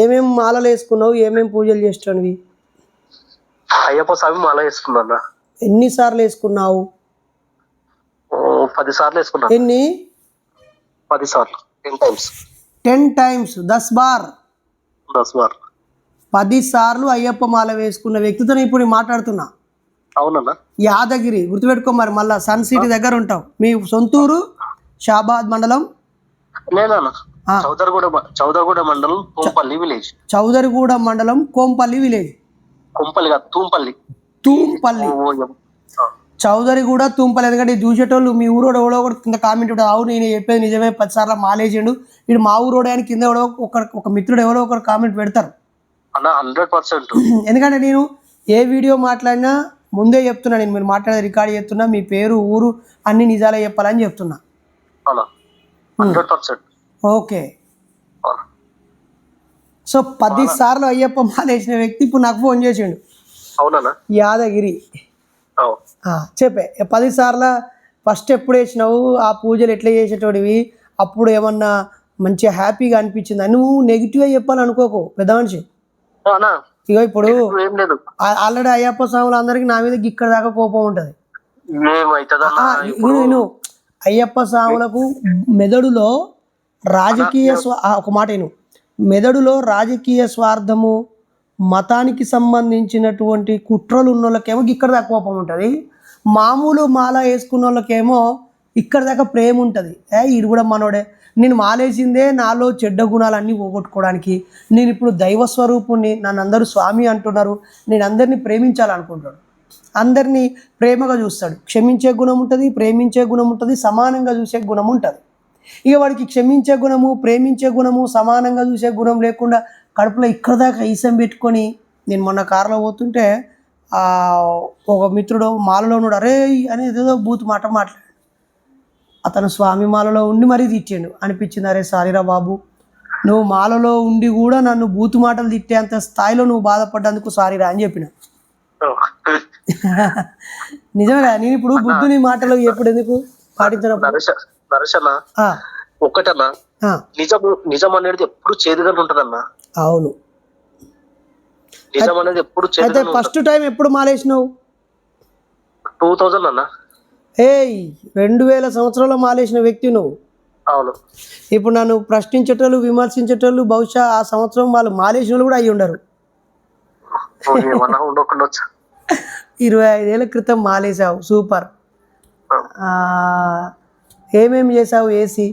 ఏమేం మాలలు వేసుకున్నావు? ఏమేం పూజలు చేస్తానివి అయ్యప్ప స్వామి మాల వేసుకున్నా ఎన్నిసార్లు వేసుకున్నావు? పది సార్లు వేసుకున్నా. ఎన్ని? పది సార్లు. టెన్ టైమ్స్ టెన్ టైమ్స్ దస్ బార్ దస్ బార్ పది సార్లు అయ్యప్ప మాల వేసుకున్న వ్యక్తితో ఇప్పుడు నేను మాట్లాడుతున్నా. అవునన్నా. యాదగిరి గుర్తుపెట్టుకో మరి మళ్ళా సన్ సిటీ దగ్గర ఉంటావు. మీ సొంతూరు షాబాద్ మండలం. చౌదరగూడ చౌదరగూడ మండలం తుంపల్లి విలేజ్. చౌదరిగూడ మండలం కోంపల్లి విలేజ్. కుంపల్లి కాదు తూంపల్లి. తూంపల్లి. చౌదరిగూడ తూంపల్లి ఎందుకంటే చూసేటోళ్ళు మీ ఊరోడు ఎవడో ఒకటి కింద కామెంట్ ఉంటుంది అవును నేను చెప్పేది నిజమే పది సార్లు మాలేసిండు వీడు మా ఊరోడే అని కింద ఎవడో ఒక ఒక మిత్రుడు ఎవరో ఒకరు కామెంట్ పెడతారు. Hundred percent. ఎందుకంటే నేను ఏ వీడియో మాట్లాడినా ముందే చెప్తున్నా నేను మీరు మాట్లాడేది రికార్డ్ చేస్తున్నా మీ పేరు ఊరు అన్ని నిజాలే చెప్పాలని చెప్తున్నా. Hundred percent. ఓకే. సో పది సార్లు అయ్యప్ప మాలేసిన వ్యక్తి ఇప్పుడు నాకు ఫోన్ చేసిండు. యాదగిరి. చెప్పే. పది సార్లు ఫస్ట్ ఎప్పుడు వేసినావు? ఆ పూజలు ఎట్లా చేసేటోడివి? అప్పుడు ఏమన్నా మంచిగా హ్యాపీగా అనిపించిందా? నువ్వు నెగిటివ్గా చెప్పాలనుకోకు పెద్ద మనిషి. ఇగో ఇప్పుడు ఆల్రెడీ అయ్యప్ప స్వాములు అందరికీ నా మీద ఇక్కడ దాకా కోపం ఉంటుంది. అయ్యప్ప స్వాములకు మెదడులో రాజకీయ స్వా ఒక మాట నేను మెదడులో రాజకీయ స్వార్థము మతానికి సంబంధించినటువంటి కుట్రలు ఉన్న వాళ్ళకేమో ఇక్కడ దాకా కోపం ఉంటుంది. మామూలు మాల వేసుకున్న వాళ్ళకేమో ఇక్కడ దాకా ప్రేమ ఉంటుంది. ఏ ఇది కూడా మనోడే. నేను మాలేసిందే నాలో చెడ్డ గుణాలన్నీ పోగొట్టుకోవడానికి. నేను ఇప్పుడు దైవ స్వరూపుణ్ణి నన్ను అందరూ స్వామి అంటున్నారు. నేను అందరినీ ప్రేమించాలనుకుంటాడు అందరినీ ప్రేమగా చూస్తాడు. క్షమించే గుణం ఉంటుంది ప్రేమించే గుణం ఉంటుంది సమానంగా చూసే గుణం ఉంటుంది. ఇక వాడికి క్షమించే గుణము ప్రేమించే గుణము సమానంగా చూసే గుణం లేకుండా కడుపులో ఇక్కడ దాకా ఈసం పెట్టుకొని నేను మొన్న కారులో పోతుంటే ఆ, ఒక మిత్రుడు మాలలో ఉన్నాడు. అరే అని ఏదో బూత్ మాట మాట్లాడాడు. అతను స్వామి మాలలో ఉండి మరీ తిట్టాడు. అనిపించింది అరే సారీరా బాబు నువ్వు మాలలో ఉండి కూడా నన్ను బూతు మాటలు తిట్టేంత స్థాయిలో నువ్వు బాధపడ్డందుకు సారీరా అని చెప్పిన. నిజమే కదా నేను ఇప్పుడు బుద్ధుని మాటలు ఎప్పుడు ఎందుకు? పాటించినప్పుడు ఆ, ఒక్కటన్నా నిజం నిజం అనేది ఎప్పుడు చేదుగానే ఉంటదన్నా. అవును. నిజం అనేది ఎప్పుడు అయితే ఫస్ట్ టైం ఎప్పుడు మాలేసినావు? టూ థౌజండ్ అన్న. ఏయ్ రెండు వేల సంవత్సరంలో మాలేసిన వ్యక్తి నువ్వు. అవును. ఇప్పుడు నన్ను ప్రశ్నించేటోళ్ళు విమర్శించేటోళ్ళు బహుశా ఆ సంవత్సరం వాళ్ళు మాలేసిన వాళ్ళు కూడా అయ్యి ఉండరు. ఇరవై ఐదేళ్ళ క్రితం మాలేసావు సూపర్. ఏమేమి చేసావు ఏసీ?